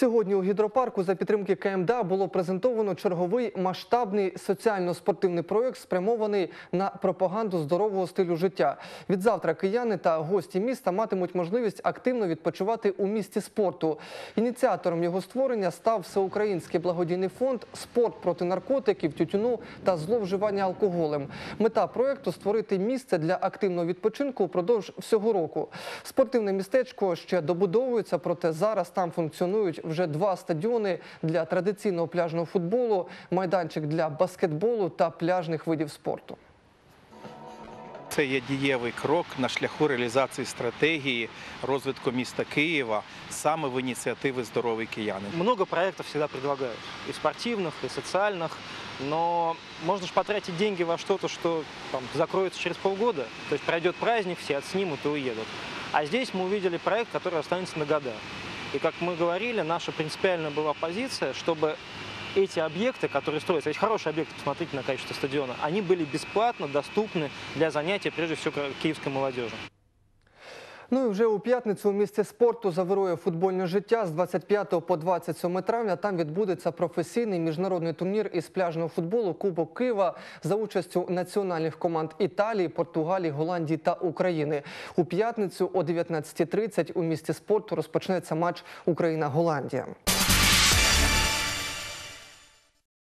Сьогодні у гідропарку за підтримки КМДА було презентовано черговий масштабний соціально-спортивний проєкт, спрямований на пропаганду здорового стилю життя. Відзавтра кияни та гості міста матимуть можливість активно відпочивати у місті спорту. Ініціатором його створення став всеукраїнський благодійний фонд Спорт проти наркотиків, тютюну та зловживання алкоголем. Мета проєкту створити місце для активного відпочинку упродовж всього року. Спортивне містечко ще добудовується, проте зараз там функціонують вже два стадіони для традиційного пляжного футболу, майданчик для баскетболу та пляжних видів спорту. Це є дієвий крок на шляху реалізації стратегії розвитку міста Києва саме в ініціативи Здоровий киянин. Много проектов всегда предлагают, и спортивных, и социальных, но можно же потратить деньги во что-то, что там, закроется через полгода, то есть пройдет праздник, все отснимут и уедут. А здесь мы увидели проект, который останется на года. И как мы говорили, наша принципиальная была позиция, чтобы эти объекты, которые строятся, эти хорошие объекты, посмотрите на качество стадиона, они были бесплатно доступны для занятия, прежде всего, киевской молодежи. Ну і вже у п'ятницю у місті спорту завирує футбольне життя з 25 по 27 травня. Там відбудеться професійний міжнародний турнір із пляжного футболу Кубок Києва за участю національних команд Італії, Португалії, Голландії та України. У п'ятницю о 19.30 у місті спорту розпочнеться матч Україна-Голландія.